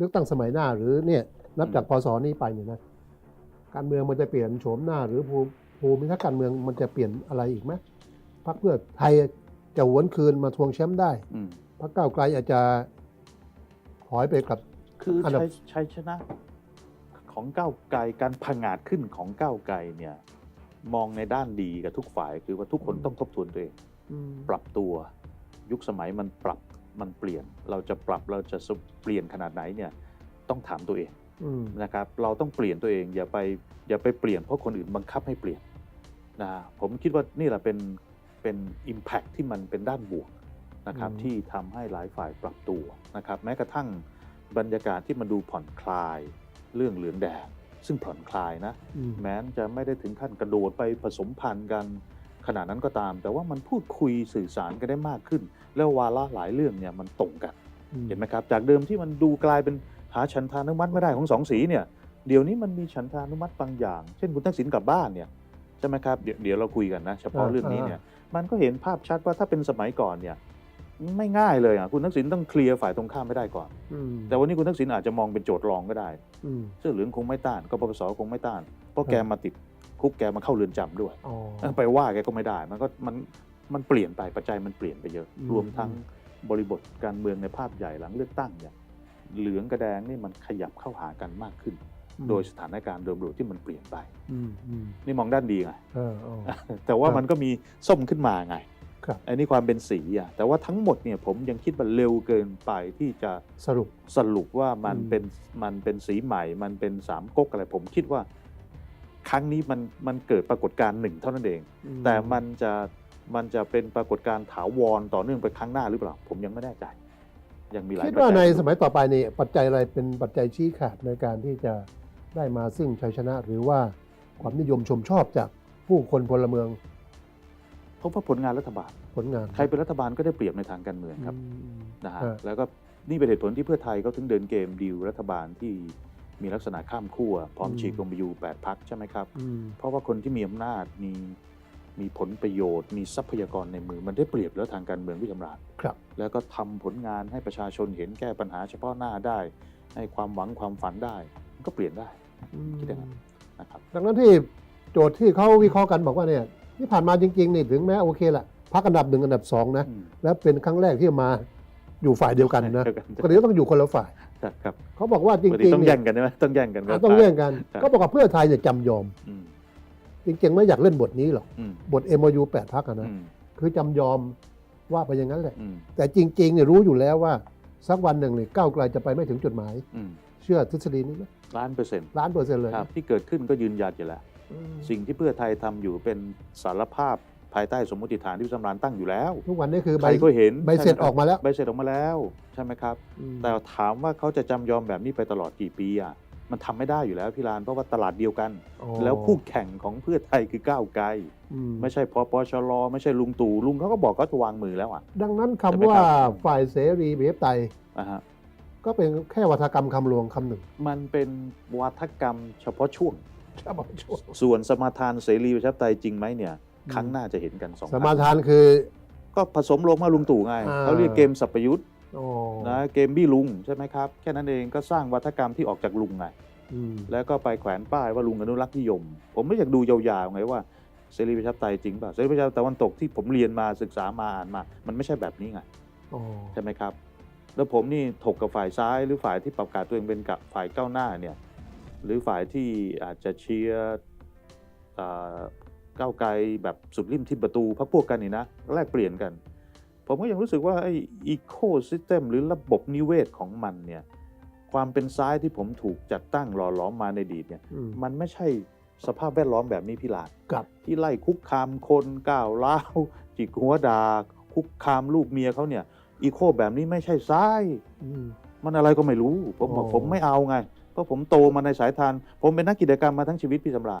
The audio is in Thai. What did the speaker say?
เลือกตั้งสมัยหน้าหรือเนี่ยนับจากพศนี้ไปเนี่ยนะการเมืองมันจะเปลี่ยนโฉมหน้า หรือภูมิภูมิทัศน์การเมืองมันจะเปลี่ยนอะไรอีกไหมพรรคเพื่อไทยจะหวนคืนมาทวงแชมป์ได้อืมพรรคก้าวไกลอาจจะถอยไปกับคืออันดับชัยชัยชนะ ของก้าวไกลการผงาดขึ้นของก้าวไกลเนี่ย มองในด้านดีกับทุกฝ่ายคือว่าทุกคนต้องทบทวนตัวเองปรับตัว ยุคสมัยมันปรับ มันเปลี่ยนเราจะปรับเราจะเปลี่ยนขนาดไหนเนี่ยต้องถามตัวเองอืมนะครับเราต้องเปลี่ยนตัวเองอย่าไปอย่าไปเปลี่ยนเพราะคนอื่นบังคับให้เปลี่ยนนะผมคิดว่านี่แหละเป็นเป็น Impact ที่มันเป็นด้านบวกนะครับอืมที่ทำให้หลายฝ่ายปรับตัวนะครับแม้กระทั่งบรรยากาศที่มันดูผ่อนคลายเรื่องเหลืองแดงซึ่งผ่อนคลายนะอืมแม้นจะไม่ได้ถึงขั้นกระโดดไปผสมพันธุ์กัน ขนาดนั้นก็ตาม แต่ว่ามันพูดคุยสื่อสารกันได้มากขึ้น แล้ววาระหลายเรื่องเนี่ยมันตรงกันเห็นไหมครับ จากเดิมที่มันดูกลายเป็นหาฉันทานุมัติไม่ได้ของสองสีเนี่ยเดี๋ยวนี้มันมีฉันทานุมัติบางอย่าง เช่นคุณทักษิณกลับบ้านเนี่ยใช่ไหมครับเดี๋ยวเดี๋ยวเราคุยกันนะเฉพาะอ่าเรื่องนี้อ่าเนี่ยมันก็เห็นภาพชัดว่าถ้าเป็นสมัยก่อนเนี่ยไม่ง่ายเลยอะคุณทักษิณต้องเคลียร์ฝ่ายตรงข้ามไม่ได้ก่อนอืมแต่วันนี้คุณทักษิณอาจจะมองเป็นโจทย์รองก็ได้อืมเสื้อเหลืองคงไม่ต้านกปปสคงไม่ต้านเพราะครับแกมาติด คุกแกมาเข้าเรือนจำด้วยอ๋อไปว่าแกก็ไม่ได้ มันก็มันมันเปลี่ยนไปปัจจัยมันเปลี่ยนไปเยอะอืมรวมทั้งบริบทการเมืองในภาพใหญ่หลังเลือกตั้งเนี่ยเหลืองกับแดงนี่มันขยับเข้าหากันมากขึ้น โดยสถานการณ์โดยรวมที่มันเปลี่ยนไปอืมอืมนี่มองด้านดีไงเอออ๋อแต่ว่าครับมันก็มีส้มขึ้นมาไงครับอันนี้ความเป็นสีอะแต่ว่าทั้งหมดเนี่ยผมยังคิดว่าเร็วเกินไปที่จะสรุปสรุปว่ามันอืมเป็นมันเป็นสีใหม่ มันเป็นสามก๊กอะไรผมคิดว่า ครั้งนี้มันมันเกิดปรากฏการณ์หนึ่งเท่านั้นเองอืแต่มันจะมันจะเป็นปรากฏการณ์ถาวรต่อเนื่องไปครั้งหน้าหรือเปล่า ผมยังไม่แน่ใจ ยังมีหลายคิดว่าปัจจัในสมัยต่อไปนี่ปัจจัยอะไรเป็นปัจจัยชี้ขาดในการที่จะได้มาซึ่งชัยชนะ หรือว่าความนิยมชมชอบจากผู้คนพลเมืองเพราะว่าผลงานรัฐบาลผลงานใครเป็นรัฐบาลก็ได้เปรียบในทางการเมืองครับอืมนะฮะฮะแล้วก็นี่เป็นเหตุผลที่เพื่อไทยเขาถึงเดินเกมดีลรัฐบาลที่ มีลักษณะข้ามขั้วพร้อมฉีกลงไปอยู่แปดพักใช่ไหมครับอืมเพราะว่าคนที่มีอำนาจมีมีผลประโยชน์ มีทรัพยากรในมือมันได้เปรียบแล้วทางการเมืองพี่จำราญครับ แล้วก็ทำผลงานให้ประชาชนเห็นแก้ปัญหาเฉพาะหน้าได้ ให้ความหวังความฝันได้ มันก็เปลี่ยนได้คิดอย่างนั้นนะครับดังนั้นที่โจทย์ที่เขาวิเคราะห์กันบอกว่าเนี่ยที่ผ่านมาจริงๆนี่ถึงแม้โอเคละพักอันดับหนึ่งอันดับสองนะอืมและเป็นครั้งแรกที่มาอยู่ฝ่ายเดียวกันนะเดียวกันก็เดี๋ยวต้องอยู่คนละฝ่าย ครับครับเขาบอกว่าจปกติริงต้อๆงเนี่แย่ยงกันใช่ไหมต้องแย่งกันอะต้องแย่งกันครับเขาบอกว่าเพื่อไทยเนี่ยจำยอมอืมจริงๆไม่อยากเล่นบทนี้หรอกอืมบท MOU 8พักอะนะอืมคือจำยอมว่าไปอย่างนั้นแหละอืมแต่จริงๆเนี่ยรู้อยู่แล้วว่าสักวันหนึ่งเนี่ยก้าวไกลจะไปไม่ถึงจุดหมายอืมเชื่อทฤษฎีนี้ไหมล้านเปอร์เซ็นต์ล้านเปอร์เซ็นต์เลยครับที่เกิดขึ้นก็ยืนยันอยู่แล้วอืมสิ่งที่เพื่อไทยทำอยู่เป็นสารภาพ ภายใต้สมมติฐานที่พี่สำรานตั้งอยู่แล้ว ทุกวันนี้คือใคใบรก็เห็นใบเสร็จใช่ไหออกมาแล้วใบเสร็จออกมาแล้วใช่ไหมครับ อืมแต่ถามว่าเขาจะจำยอมแบบนี้ไปตลอดกี่ปีอะมันทำไม่ได้อยู่แล้วพี่ลานเพราะว่าตลาดเดียวกัน อ๋อแล้วคู่แข่งของเพื่อไทยคือก้าวไกล อืม ไม่ใช่พปชรไม่ใช่ลุงตู่ลุงเขาก็บอกเขาจะวางมือแล้วอะ ดังนั้นคำใช่ไหมว่าครับฝ่ายเสรีประชาธิปไตยนะฮะก็เป็นแค่วัฒกรรมคำลวงคำหนึ่งมันเป็นวาทกรรมเฉพาะช่วงครับผมช่วยส่วนสมาทานเสรีประชาธิปไตยจริงไหมเนี่ยอืม ครั้งหน้าจะเห็นกันสองสพรรคมาทานคือ ก็ผสมลงมาลุงตู่ไงอ่า เขาเรียกเกมสัพยุทธ์อ๋อนะเกมบี้ลุงใช่ไหมครับแค่นั้นเองก็สร้างวัฒกรรมที่ออกจากลุงไง อืมแล้วก็ไปแขวนป้ายว่าลุงอนุรักษ์นิยม ผมไม่อยากดูยาวๆไงว่าเสรีประชาธิปไตยจริงป่ะเสรีประชาธิปไตยตะวันตกที่ผมเรียนมาศึกษามาอ่านมา มันไม่ใช่แบบนี้ไงอ๋อใช่ไหมครับ แล้วผมนี่ถกกับฝ่ายซ้ายหรือฝ่ายที่ประกาศตัวเองเป็นกับฝ่ายก้าวหน้าเนี่ยหรือฝ่ายที่อาจจะเชียร์อ่า ก้าวไกลแบบสุดริมทิศประตูพักพวกกันนี่นะแลกเปลี่ยนกัน ผมก็ยังรู้สึกว่าไอ้อีโคซิสเต็มหรือระบบนิเวศของมันเนี่ยความเป็นซ้ายที่ผมถูกจัดตั้งหล่อหลอมมาในอดีตเนี่ยอืมมันไม่ใช่สภาพแวดล้อมแบบนี้พี่ลาดกับที่ไล่คุกคามคนก้าวร้าวจิกหัวดาคุกคามลูกเมียเขาเนี่ย อีโคแบบนี้ไม่ใช่ซ้ายอืมมันอะไรก็ไม่รู้ ผมบอกอ๋อผมไม่เอาไง เพราะผมโตมาในสายทาน ผมเป็นนักกิจกรรมมาทั้งชีวิตพี่สำราญ